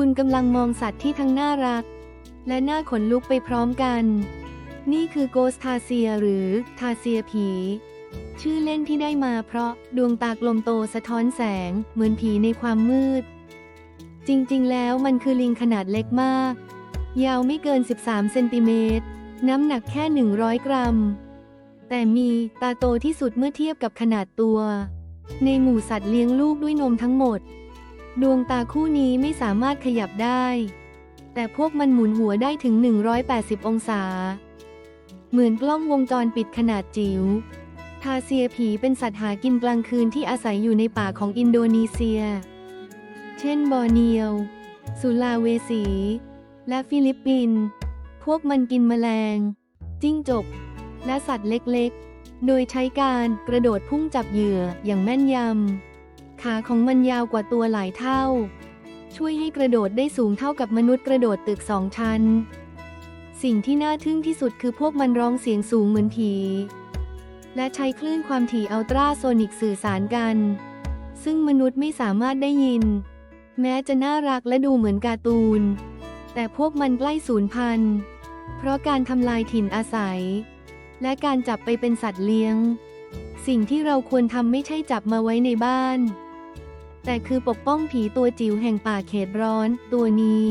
คุณกำลังมองสัตว์ที่ทั้งน่ารัก และน่าขนลุกไปพร้อมกัน นี่คือโกสทาเซียหรือทาเซียผี ชื่อเล่นที่ได้มาเพราะดวงตากลมโตสะท้อนแสง เหมือนผีในความมืด จริงๆ แล้วมันคือลิงขนาดเล็กมาก ยาวไม่เกิน 13 เซนติเมตร น้ำหนักแค่ 100 กรัม แต่มีตาโตที่สุดเมื่อเทียบกับขนาดตัว ในหมู่สัตว์เลี้ยงลูกด้วยนมทั้งหมด ดวงตาคู่นี้ไม่สามารถขยับได้ แต่พวกมันหมุนหัวได้ถึง 180 องศา เหมือนกล้องวงจรปิดขนาดจิ๋ว ทาเซียผีเป็นสัตว์หากินกลางคืนที่อาศัยอยู่ในป่าของอินโดนีเซีย เช่นบอร์เนียว สุลาเวสี และฟิลิปปินส์ พวกมันกินแมลง จิ้งจก และสัตว์เล็กๆ โดยใช้การกระโดดพุ่งจับเหยื่ออย่างแม่นยำ ขาของมันยาวกว่าตัวหลายเท่า ช่วยให้กระโดดได้สูงเท่ากับมนุษย์กระโดดตึกสองชั้น สิ่งที่น่าทึ่งที่สุดคือพวกมันร้องเสียงสูงเหมือนผี และใช้คลื่นความถี่อัลตราโซนิกสื่อสารกัน ซึ่งมนุษย์ไม่สามารถได้ยิน แม้จะน่ารักและดูเหมือนการ์ตูน แต่พวกมันใกล้สูญพันธุ์ เพราะการทำลายถิ่นอาศัย และการจับไปเป็นสัตว์เลี้ยงสิ่งที่เราควรทำไม่ใช่จับมาไว้ในบ้าน แต่คือปกป้องผีตัวจิ๋วแห่งป่าเขตร้อนตัวนี้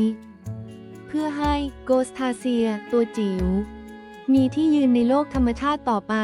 เพื่อให้โกสทาเซียตัวจิ๋วมีที่ยืนในโลกธรรมชาติต่อไป